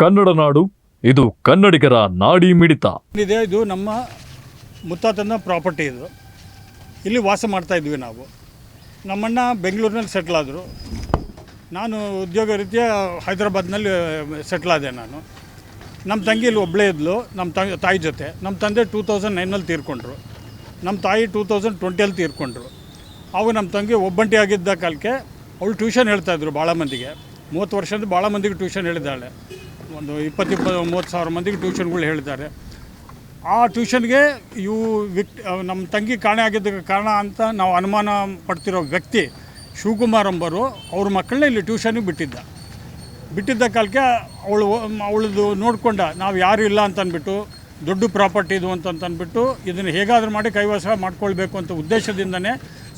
ಕನ್ನಡ ನಾಡು, ಇದು ಕನ್ನಡಿಗರ ನಾಡಿ ಮಿಡಿತ. ಇದೆ ಇದು ನಮ್ಮ ಮುತ್ತಾತನ ಪ್ರಾಪರ್ಟಿ ಇದು. ಇಲ್ಲಿ ವಾಸ ಮಾಡ್ತಾ ಇದ್ವಿ ನಾವು. ನಮ್ಮಣ್ಣ ಬೆಂಗಳೂರಿನಲ್ಲಿ ಸೆಟ್ಲ್ ಆದರು. ನಾನು ಉದ್ಯೋಗ ರೀತಿಯ ಹೈದರಾಬಾದ್ನಲ್ಲಿ ಸೆಟ್ಲ್ ಆದೆ ನಾನು. ನಮ್ಮ ತಂಗಿ ಇಲ್ಲಿ ಒಬ್ಬಳೇ ಇದ್ಲು, ನಮ್ಮ ತಂಗಿ ತಾಯಿ ಜೊತೆ. ನಮ್ಮ ತಂದೆ ಟೂ ತೌಸಂಡ್ ನೈನಲ್ಲಿ ತೀರ್ಕೊಂಡ್ರು. ನಮ್ಮ ತಾಯಿ ಟೂ ತೌಸಂಡ್ ಟ್ವೆಂಟಿಯಲ್ಲಿ ತೀರ್ಕೊಂಡ್ರು. ಅವು ನಮ್ಮ ತಂಗಿ ಒಬ್ಬಂಟಿ ಆಗಿದ್ದ ಕಾಲಕ್ಕೆ, ಅವಳು ಟ್ಯೂಷನ್ ಹೇಳ್ತಾಯಿದ್ರು ಭಾಳ ಮಂದಿಗೆ. ಮೂವತ್ತು ವರ್ಷದ ಭಾಳ ಮಂದಿಗೆ ಟ್ಯೂಷನ್ ಹೇಳಿದ್ದಾಳೆ. ಒಂದು ಇಪ್ಪತ್ತು ಇಪ್ಪತ್ತು ಮೂವತ್ತು ಸಾವಿರ ಮಂದಿಗೆ ಟ್ಯೂಷನ್ಗಳು ಹೇಳಿದ್ದಾರೆ. ಆ ಟ್ಯೂಷನ್ಗೆ ಇವು ವಿಕ್ ನಮ್ಮ ತಂಗಿ ಕಾಣೆ ಆಗಿದ್ದಕ್ಕೆ ಕಾರಣ ಅಂತ ನಾವು ಅನುಮಾನ ಪಡ್ತಿರೋ ವ್ಯಕ್ತಿ ಶಿವಕುಮಾರ್ ಅಂಬರು, ಅವ್ರ ಮಕ್ಕಳನ್ನ ಇಲ್ಲಿ ಟ್ಯೂಷನಿಗೆ ಬಿಟ್ಟಿದ್ದ. ಬಿಟ್ಟಿದ್ದ ಕಾಲಕ್ಕೆ ಅವಳು, ಅವಳದು ನೋಡಿಕೊಂಡ, ನಾವು ಯಾರು ಇಲ್ಲ ಅಂತ ಅಂದ್ಬಿಟ್ಟು ದೊಡ್ಡ ಪ್ರಾಪರ್ಟಿ ಇದು ಅಂತ ಅಂದ್ಬಿಟ್ಟು ಇದನ್ನು ಹೇಗಾದರೂ ಮಾಡಿ ಕೈವಾಸ ಮಾಡ್ಕೊಳ್ಬೇಕು ಅಂತ ಉದ್ದೇಶದಿಂದನೇ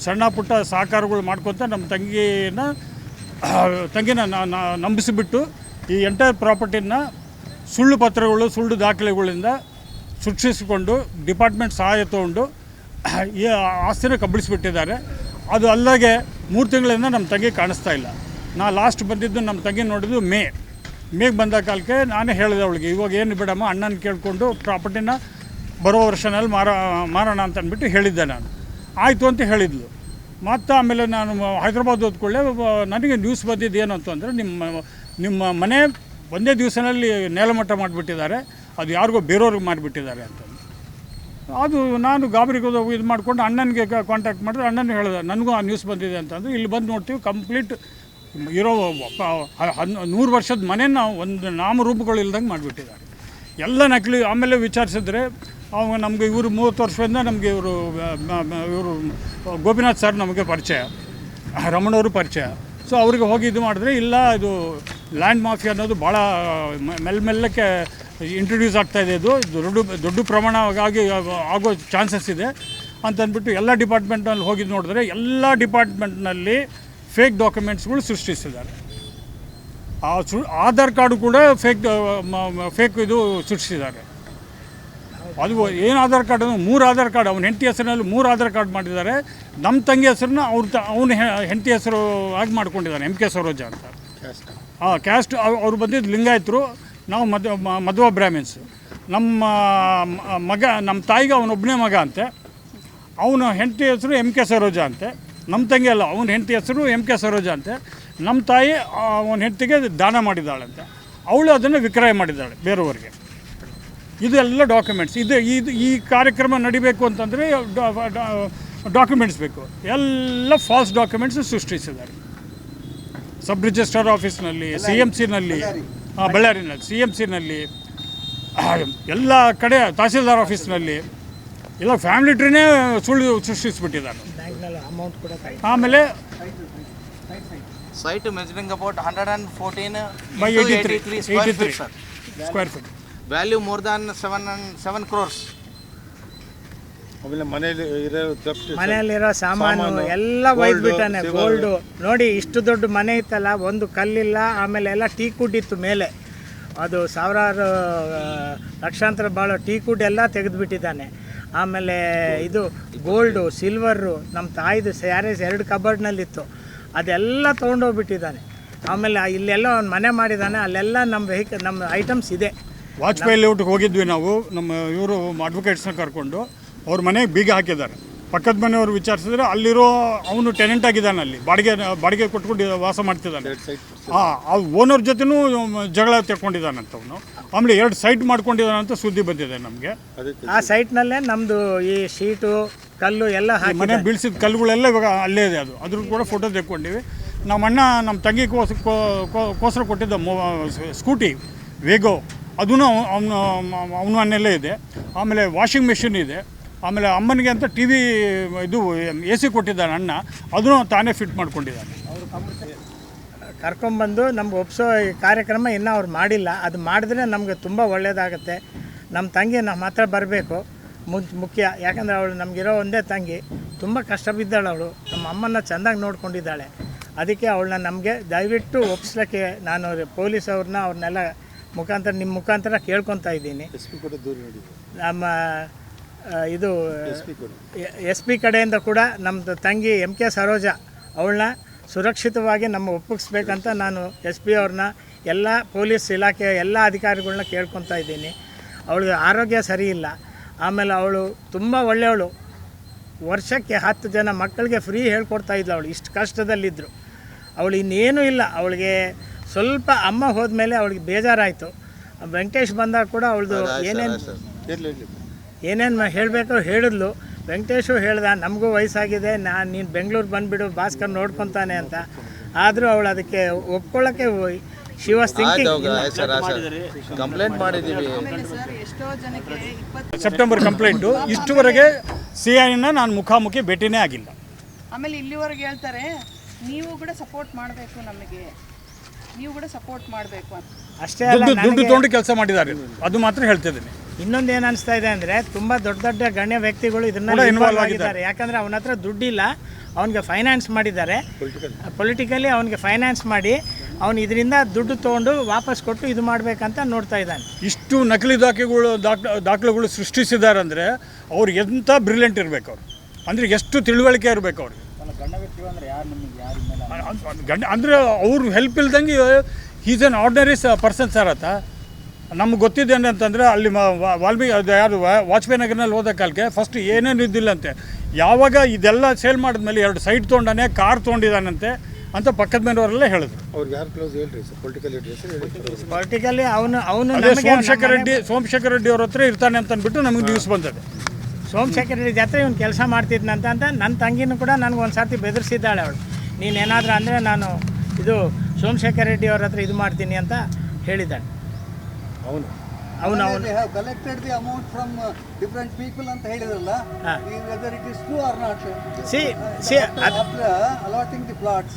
ಸಣ್ಣ ಪುಟ್ಟ ಸಹಕಾರಗಳು ಮಾಡ್ಕೊತ ನಮ್ಮ ತಂಗಿನ ತಂಗಿನ ನಂಬಿಸಿಬಿಟ್ಟು ಈ ಎಂಟೈರ್ ಪ್ರಾಪರ್ಟಿನ ಸುಳ್ಳು ಪತ್ರಗಳು, ಸುಳ್ಳು ದಾಖಲೆಗಳಿಂದ ಸೃಷ್ಟಿಸಿಕೊಂಡು ಡಿಪಾರ್ಟ್ಮೆಂಟ್ ಸಹಾಯ ತಗೊಂಡು ಈ ಆಸ್ತಿನ ಕಬ್ಬಿಳಿಸ್ಬಿಟ್ಟಿದ್ದಾರೆ. ಅದು ಅಲ್ಲದೆ ಮೂರು ತಿಂಗಳಿಂದ ನಮ್ಮ ತಂಗಿ ಕಾಣಿಸ್ತಾ ಇಲ್ಲ. ನಾ ಲಾಸ್ಟ್ ಬಂದಿದ್ದು ನಮ್ಮ ತಂಗಿ ನೋಡಿದ್ದು ಮೇ. ಮೇಗೆ ಬಂದ ಕಾಲಕ್ಕೆ ನಾನೇ ಹೇಳಿದೆ ಅವಳಿಗೆ, ಇವಾಗ ಏನು ಬಿಡಮ್ಮ, ಅಣ್ಣನ ಕೇಳಿಕೊಂಡು ಪ್ರಾಪರ್ಟಿನ ಬರೋ ವರ್ಷನಲ್ಲಿ ಮಾರೋ, ಮಾರೋಣ ಅಂತ ಅಂದ್ಬಿಟ್ಟು ಹೇಳಿದ್ದೆ ನಾನು. ಆಯಿತು ಅಂತ ಹೇಳಿದ್ಲು. ಮತ್ತು ಆಮೇಲೆ ನಾನು ಹೈದ್ರಾಬಾದ್ ಓದ್ಕೊಳ್ಳೆ, ನನಗೆ ನ್ಯೂಸ್ ಬಂದಿದ್ದು ಏನು ಅಂತಂದರೆ ನಿಮ್ಮ ನಿಮ್ಮ ಮನೆ ಒಂದೇ ದಿವಸದಲ್ಲಿ ನೆಲಮಟ್ಟ ಮಾಡಿಬಿಟ್ಟಿದ್ದಾರೆ. ಅದು ಯಾರಿಗೋ ಬೇರೆಯವ್ರಿಗೆ ಮಾಡಿಬಿಟ್ಟಿದ್ದಾರೆ ಅಂತ. ಅದು ನಾನು ಗಾಬರಿಗೆ ಇದು ಮಾಡಿಕೊಂಡು ಅಣ್ಣನಿಗೆ ಕಾಂಟ್ಯಾಕ್ಟ್ ಮಾಡಿದ್ರೆ ಅಣ್ಣನ ಹೇಳಿದೆ, ನನಗೂ ಆ ನ್ಯೂಸ್ ಬಂದಿದೆ ಅಂತಂದು ಇಲ್ಲಿ ಬಂದು ನೋಡ್ತೀವಿ ಕಂಪ್ಲೀಟ್ ಇರೋ ನೂರು ವರ್ಷದ ಮನೆನ ಒಂದು ನಾಮರೂಪಗಳು ಇಲ್ದಂಗೆ ಮಾಡಿಬಿಟ್ಟಿದ್ದಾರೆ. ಎಲ್ಲ ನಕಲಿ, ಆಮೇಲೆ ವಿಚಾರಿಸಿದ್ರೆ ಅವಾಗ ನಮಗೆ ಇವರು ಮೂವತ್ತು ವರ್ಷದಿಂದ ನಮಗೆ ಇವರು ಇವರು ಗೋಪಿನಾಥ್ ಸರ್ ನಮಗೆ ಪರಿಚಯ ರಮಣವರು ಪರಿಚಯ. ಸೊ ಅವ್ರಿಗೆ ಹೋಗಿ ಇದು ಮಾಡಿದ್ರೆ ಇಲ್ಲ, ಇದು ಲ್ಯಾಂಡ್ ಮಾಫಿಯಾ ಅನ್ನೋದು ಭಾಳ ಮೆಲ್ಲ ಮೆಲ್ಲಕ್ಕೆ ಇಂಟ್ರೊಡ್ಯೂಸ್ ಆಗ್ತಾ ಇದೆ ಇದು. ದೊಡ್ಡ ದೊಡ್ಡ ಪ್ರಮಾಣವಾಗಿ ಆಗೋ ಚಾನ್ಸಸ್ ಇದೆ ಅಂತ ಅಂದ್ಬಿಟ್ಟು ಎಲ್ಲ ಡಿಪಾರ್ಟ್ಮೆಂಟ್ನಲ್ಲಿ ಹೋಗಿ ನೋಡಿದ್ರೆ ಎಲ್ಲ ಡಿಪಾರ್ಟ್ಮೆಂಟ್ನಲ್ಲಿ ಫೇಕ್ ಡಾಕ್ಯುಮೆಂಟ್ಸ್ಗಳು ಸೃಷ್ಟಿಸಿದ್ದಾರೆ. ಆ ಸು, ಆಧಾರ್ ಕಾರ್ಡು ಕೂಡ ಫೇಕ್ ಫೇಕ್ ಇದು ಸೃಷ್ಟಿಸಿದ್ದಾರೆ. ಅದು ಏನು ಆಧಾರ್ ಕಾರ್ಡ್ ಮೂರು ಆಧಾರ್ ಕಾರ್ಡ್, ಅವ್ನ ಹೆಂಡತಿ ಹೆಸರಿನಲ್ಲಿ ಮೂರು ಆಧಾರ್ ಕಾರ್ಡ್ ಮಾಡಿದ್ದಾರೆ. ನಮ್ಮ ತಂಗಿ ಹೆಸರನ್ನ ಅವ್ರ ತ, ಅವನ ಹೆಂಡತಿ ಹೆಸರು ಆಗಿ ಮಾಡ್ಕೊಂಡಿದ್ದಾನೆ ಎಂ ಕೆ ಸರೋಜ ಅಂತ. ಹಾಂ ಕ್ಯಾಸ್ಟ್ ಅವ್ರು ಬಂದಿದ್ದು ಲಿಂಗಾಯತರು, ನಾವು ಮದ್ ಮಧ್ವ ಬ್ರಾಹ್ಮಿನ್ಸ್. ನಮ್ಮ ಮಗ, ನಮ್ಮ ತಾಯಿಗೆ ಅವನೊಬ್ಬನೇ ಮಗ ಅಂತೆ. ಅವನ ಹೆಂಡತಿ ಹೆಸರು ಎಂ ಕೆ ಸರೋಜ ಅಂತೆ. ನಮ್ಮ ತಂಗಿ ಅಲ್ಲ, ಅವನ ಹೆಂಡತಿ ಹೆಸರು ಎಂ ಕೆ ಸರೋಜ ಅಂತೆ. ನಮ್ಮ ತಾಯಿ ಅವನ ಹೆಂಡತಿಗೆ ದಾನ ಮಾಡಿದ್ದಾಳಂತೆ ಅವಳು ಅದನ್ನು ವಿಕ್ರಯ ಮಾಡಿದ್ದಾಳೆ ಬೇರೆಯವ್ರಿಗೆ. ಇದೆಲ್ಲ ಡಾಕ್ಯುಮೆಂಟ್ಸ್ ಇದು ಇದು ಈ ಕಾರ್ಯಕ್ರಮ ನಡಿಬೇಕು ಅಂತಂದರೆ ಡಾಕ್ಯುಮೆಂಟ್ಸ್ ಬೇಕು. ಎಲ್ಲ ಫಾಲ್ಸ್ ಡಾಕ್ಯುಮೆಂಟ್ಸ್ ಸೃಷ್ಟಿಸಿದ್ದಾರೆ. ಸಬ್ ರಿಜಿಸ್ಟ್ರಾರ್ ಆಫೀಸ್ನಲ್ಲಿ ಸಿ ಎಂ ಸಿನಲ್ಲಿ ಹಾಂ ಬಳ್ಳಾರಿನಲ್ಲಿ ಸಿ ಎಂ ಸಿನಲ್ಲಿ ಎಲ್ಲ ಕಡೆ ತಹಸೀಲ್ದಾರ್ ಆಫೀಸ್ನಲ್ಲಿ ಎಲ್ಲ ಫ್ಯಾಮಿಲಿ ಟ್ರೀನೇ ಸುಳ್ಳು ಕೂಡ ಆಮೇಲೆ site measuring about 114 by into eighty three 83 square eighty three feet, square feet Value more than 7 and 7 crores. ಆಮೇಲೆ ಇರೋ ಮನೆಯಲ್ಲಿರೋ ಸಾಮಾನು ಎಲ್ಲ ಒಯ್ದ್ಬಿಟ್ಟಾನೆ ಒಯ್ದು ಬಿಟ್ಟಾನೆ silver. ಗೋಲ್ಡು ನೋಡಿ ಇಷ್ಟು ದೊಡ್ಡ ಮನೆ ಇತ್ತಲ್ಲ ಒಂದು ಕಲ್ಲಿಲ್ಲ ಆಮೇಲೆ ಎಲ್ಲ ಟೀ ಕುಡ್ ಇತ್ತು ಮೇಲೆ. ಅದು ಸಾವಿರಾರು ಲಕ್ಷಾಂತರ ಬಾಳೋ ಟೀ ಕುಡ್ ಎಲ್ಲ ತೆಗೆದುಬಿಟ್ಟಿದ್ದಾನೆ. ಆಮೇಲೆ ಇದು ಗೋಲ್ಡು ಸಿಲ್ವರು ನಮ್ಮ ತಾಯಿದು ಸ್ಯಾರೀಸ್ ಎರಡು ಕಬರ್ಡ್ನಲ್ಲಿತ್ತು ಅದೆಲ್ಲ ತೊಗೊಂಡೋಗ್ಬಿಟ್ಟಿದ್ದಾನೆ. ಆಮೇಲೆ ಇಲ್ಲೆಲ್ಲ ಒಂದು ಮನೆ ಮಾಡಿದ್ದಾನೆ ಅಲ್ಲೆಲ್ಲ ನಮ್ಮ ವೆಹಿಕಲ್ ನಮ್ಮ ಐಟಮ್ಸ್ ಇದೆ. ವಾಜಪೇಯಿ ಲೇಔಟ್ಗೆ ಹೋಗಿದ್ವಿ ನಾವು. ನಮ್ಮ ಇವರು ಅಡ್ವೊಕೇಟ್ಸ್ನ ಕರ್ಕೊಂಡು. ಅವ್ರ ಮನೆಗೆ ಬೀಗ ಹಾಕಿದ್ದಾರೆ. ಪಕ್ಕದ ಮನೆಯವರು ವಿಚಾರಿಸಿದ್ರೆ ಅಲ್ಲಿರೋ ಅವನು ಟೆನೆಂಟ್ ಆಗಿದ್ದಾನೆ ಅಲ್ಲಿ. ಬಾಡಿಗೆ ಬಾಡಿಗೆ ಕೊಟ್ಕೊಂಡು ವಾಸ ಮಾಡ್ತಿದ್ದಾನೆ. ಹಾಂ ಆ ಓನರ್ ಜೊತೆನೂ ಜಗಳ ತೆಕ್ಕೊಂಡಿದ್ದಾನಂತ ಅವನು. ಆಮೇಲೆ ಎರಡು ಸೈಟ್ ಮಾಡ್ಕೊಂಡಿದ್ದಾನೆ ಅಂತ ಸುದ್ದಿ ಬಂದಿದೆ ನಮಗೆ. ಆ ಸೈಟ್ನಲ್ಲೇ ನಮ್ಮದು ಈ ಶೀಟು ಕಲ್ಲು ಎಲ್ಲ ಹಾಕಿ ಮನೆ ಬೀಳ್ಸಿದ ಕಲ್ಲುಗಳೆಲ್ಲ ಇವಾಗ ಅಲ್ಲೇ ಇದೆ ಅದು. ಅದ್ರ ಕೂಡ ಫೋಟೋ ತೆಕ್ಕೊಂಡಿವಿ. ನಮ್ಮ ಅಣ್ಣ ನಮ್ಮ ತಂಗಿ ಕೋಸ ಕೋಸರ ಕೊಟ್ಟಿದ್ದ ಮೊ ಸ್ಕೂಟಿ ವೇಗೋ ಅದೂ ಅವನು ಅವನ ಮನೆಯಲ್ಲೇ ಇದೆ. ಆಮೇಲೆ ವಾಷಿಂಗ್ ಮೆಷಿನ್ ಇದೆ. ಆಮೇಲೆ ಅಮ್ಮನಿಗೆ ಅಂತ ಟಿ ವಿ ಇದು ಎ ಸಿ ಕೊಟ್ಟಿದ್ದಾನೆ ಅಣ್ಣ ಅದನ್ನು ತಾನೇ ಫಿಟ್ ಮಾಡ್ಕೊಂಡಿದ್ದಾನೆ. ಕರ್ಕೊಂಬಂದು ನಮ್ಗೆ ಒಪ್ಸೋ ಈ ಕಾರ್ಯಕ್ರಮ ಇನ್ನೂ ಅವ್ರು ಮಾಡಿಲ್ಲ. ಅದು ಮಾಡಿದ್ರೆ ನಮಗೆ ತುಂಬ ಒಳ್ಳೆಯದಾಗುತ್ತೆ ನಮ್ಮ ತಂಗಿ ನಮ್ಮ ಹತ್ರ ಬರಬೇಕು ಮುಖ್ಯ. ಯಾಕಂದರೆ ಅವಳು ನಮಗಿರೋ ಒಂದೇ ತಂಗಿ. ತುಂಬ ಕಷ್ಟ ಬಿದ್ದಾಳು ಅವಳು. ನಮ್ಮ ಅಮ್ಮನ ಚೆಂದಾಗಿ ನೋಡ್ಕೊಂಡಿದ್ದಾಳೆ. ಅದಕ್ಕೆ ಅವಳನ್ನ ನಮಗೆ ದಯವಿಟ್ಟು ಒಪ್ಸ್ಲಿಕ್ಕೆ ನಾನು ಪೊಲೀಸ್ ಅವ್ರನ್ನ ಅವ್ರನ್ನೆಲ್ಲ ಮುಖಾಂತರ ನಿಮ್ಮ ಮುಖಾಂತರ ಕೇಳ್ಕೊತಾ ಇದ್ದೀನಿ. ನಮ್ಮ ಇದು ಎಸ್ ಪಿ ಕಡೆಯಿಂದ ಕೂಡ ನಮ್ಮದು ತಂಗಿ ಎಂ ಕೆ ಸರೋಜ ಅವಳನ್ನ ಸುರಕ್ಷಿತವಾಗಿ ನಮ್ಮ ಒಪ್ಪಿಸ್ಬೇಕಂತ ನಾನು ಎಸ್ ಪಿ ಅವ್ರನ್ನ ಎಲ್ಲ ಪೊಲೀಸ್ ಇಲಾಖೆ ಎಲ್ಲ ಅಧಿಕಾರಿಗಳನ್ನ ಕೇಳ್ಕೊತಾ ಇದ್ದೀನಿ. ಅವಳಿಗೆ ಆರೋಗ್ಯ ಸರಿ ಇಲ್ಲ. ಆಮೇಲೆ ಅವಳು ತುಂಬ ಒಳ್ಳೆಯವಳು. ವರ್ಷಕ್ಕೆ ಹತ್ತು ಜನ ಮಕ್ಕಳಿಗೆ ಫ್ರೀ ಹೇಳ್ಕೊಡ್ತಾ ಇದ್ಲು ಅವಳು. ಇಷ್ಟು ಕಷ್ಟದಲ್ಲಿದ್ದರು ಅವಳು ಇನ್ನೇನೂ ಇಲ್ಲ. ಅವಳಿಗೆ ಸ್ವಲ್ಪ ಅಮ್ಮ ಹೋದ್ಮೇಲೆ ಅವಳಿಗೆ ಬೇಜಾರಾಯಿತು. ವೆಂಕಟೇಶ್ ಬಂದಾಗ ಕೂಡ ಅವಳದು ಏನೇನು ಏನೇನು ಹೇಳಬೇಕು ಹೇಳಿದ್ಲು. ವೆಂಕಟೇಶು ಹೇಳ್ದ ನಮಗೂ ವಯಸ್ಸಾಗಿದೆ ನಾನು ನೀನು ಬೆಂಗಳೂರು ಬಂದುಬಿಡು ಭಾಸ್ಕರ್ ನೋಡ್ಕೊತಾನೆ ಅಂತ. ಆದರೂ ಅವಳು ಅದಕ್ಕೆ ಒಪ್ಕೊಳ್ಳೋಕ್ಕೆ ಕಂಪ್ಲೇಂಟ್ ಮಾಡಿದ್ದೀವಿ ಸೆಪ್ಟೆಂಬರ್ ಕಂಪ್ಲೇಂಟು. ಇಷ್ಟುವರೆಗೆ ಸಿ ಐನ ನಾನು ಮುಖಾಮುಖಿ ಭೇಟಿನೇ ಆಗಿಲ್ಲ. ಆಮೇಲೆ ಇಲ್ಲಿವರೆಗೆ ಹೇಳ್ತಾರೆ ನೀವು ಕೂಡ ಸಪೋರ್ಟ್ ಮಾಡಬೇಕು ನಮಗೆ. ನೀವು ಕೂಡ ಸಪೋರ್ಟ್ ಮಾಡಬೇಕು ಅಂತ. ಅಷ್ಟೇ ಅಲ್ಲ ದುಡ್ಡು ದುಡ್ಡು ನನಗೆ ತೊಗೊಂಡು ಕೆಲಸ ಮಾಡಿದ್ದಾರೆ. ಅದು ಮಾತ್ರ ಹೇಳ್ತಿದ್ದೀನಿ. ಇನ್ನೊಂದು ಏನು ಅನಿಸ್ತಾ ಇದೆ ಅಂದರೆ ತುಂಬ ದೊಡ್ಡ ದೊಡ್ಡ ಗಣ್ಯ ವ್ಯಕ್ತಿಗಳು ಇದನ್ನ ಕೂಡ involve ಇನ್ವಾಲ್ವ್ ಆಗಿದ್ದಾರೆ. ಯಾಕಂದರೆ ಅವನ ಹತ್ರ ದುಡ್ಡಿಲ್ಲ ಅವನಿಗೆ ಫೈನಾನ್ಸ್ ಮಾಡಿದ್ದಾರೆ. ಪೊಲಿಟಿಕಲಿ ಅವನಿಗೆ ಫೈನಾನ್ಸ್ ಮಾಡಿ ಅವನು ಇದರಿಂದ ದುಡ್ಡು ತೊಗೊಂಡು ವಾಪಸ್ ಕೊಟ್ಟು ಇದು ಮಾಡಬೇಕಂತ ನೋಡ್ತಾ ಇದ್ದಾನೆ. ಇಷ್ಟು ನಕಲಿ ದಾಖಲೆಗಳು ದಾಖ ದಾಖಲೆಗಳು ಸೃಷ್ಟಿಸಿದ್ದಾರೆ ಅಂದರೆ ಅವ್ರು ಎಂಥ ಬ್ರಿಲಿಯಂಟ್ ಇರಬೇಕು ಅವರು? ಅಂದರೆ ಎಷ್ಟು ತಿಳುವಳಿಕೆ ಇರಬೇಕು ಅವ್ರಿಗೆ? ಗಂಡ ಅಂದರೆ ಅವ್ರು ಹೆಲ್ಪ್ ಇಲ್ದಂಗೆ is an ordinary person sir ಆತ. ನಮ್ಗೆ ಗೊತ್ತಿದ್ದೇನೆ ಅಂತಂದರೆ ಅಲ್ಲಿ ಮ- ವಾ- ವಾಲ್ಮೀಕಿ ಅದು ಯಾರು ವಾಜಪೇಯಿ ನಗರ್ನಲ್ಲಿ ಹೋದ ಕಾಲಕ್ಕೆ ಫಸ್ಟ್ ಏನೇನು ಇದ್ದಿಲ್ಲಂತೆ. ಯಾವಾಗ ಇದೆಲ್ಲ ಸೇಲ್ ಮಾಡಿದ್ಮೇಲೆ ಎರಡು ಸೈಟ್ ತೊಗೊಂಡಾನೆ ಕಾರ್ ತೊಗೊಂಡಿದ್ದಾನಂತೆ ಅಂತ ಪಕ್ಕದ ಮನೆಯವರೆಲ್ಲ ಹೇಳಿದ್ರು. ಅವ್ರಿಗೆ ಯಾರು ಕ್ಲೋಸ್ ಹೇಳ್ರಿ ಸರ್ ಪೊಲಿಟಿಕಲ್ ಲೀಡರ್ಸ್ ಪೊಲಿಟಿಕಲಿ ಅವನು ಅವನು ಸೋಮಶೇಖರ್ ರೆಡ್ಡಿ ಸೋಮಶೇಖರ ರೆಡ್ಡಿ ಅವ್ರ ಹತ್ರ ಇರ್ತಾನೆ ಅಂತ ಅಂದ್ಬಿಟ್ಟು ನಮಗೆ ನ್ಯೂಸ್ ಬಂದದೆ ಸೋಮಶೇಖರ್ ರೆಡ್ಡಿ ಜಾತ್ರೆ ಇವ್ನು ಕೆಲಸ ಮಾಡ್ತಿದ್ನಂತ ಅಂತ ನನ್ನ ತಂಗಿನೂ ಕೂಡ ನನಗೆ ಒಂದು ಸರ್ತಿ ಬೆದರಿಸಿದ್ದಾಳೆ ಅವಳು. ನೀನೇನಾದರೂ ಅಂದರೆ ನಾನು ಇದು ಸೋಮಶೇಖರ್ ರೆಡ್ಡಿ ಅವ್ರ ಹತ್ರ ಇದು ಮಾಡ್ತೀನಿ ಅಂತ ಹೇಳಿದ್ದಾಳೆ. ಅವನು ಅವನು ಅವನು collected the amount from different people ಅಂತ ಹೇಳಿದ್ರಲ್ಲ ವೆದರ್ ಈ- is true or not C C after, after allotting the plots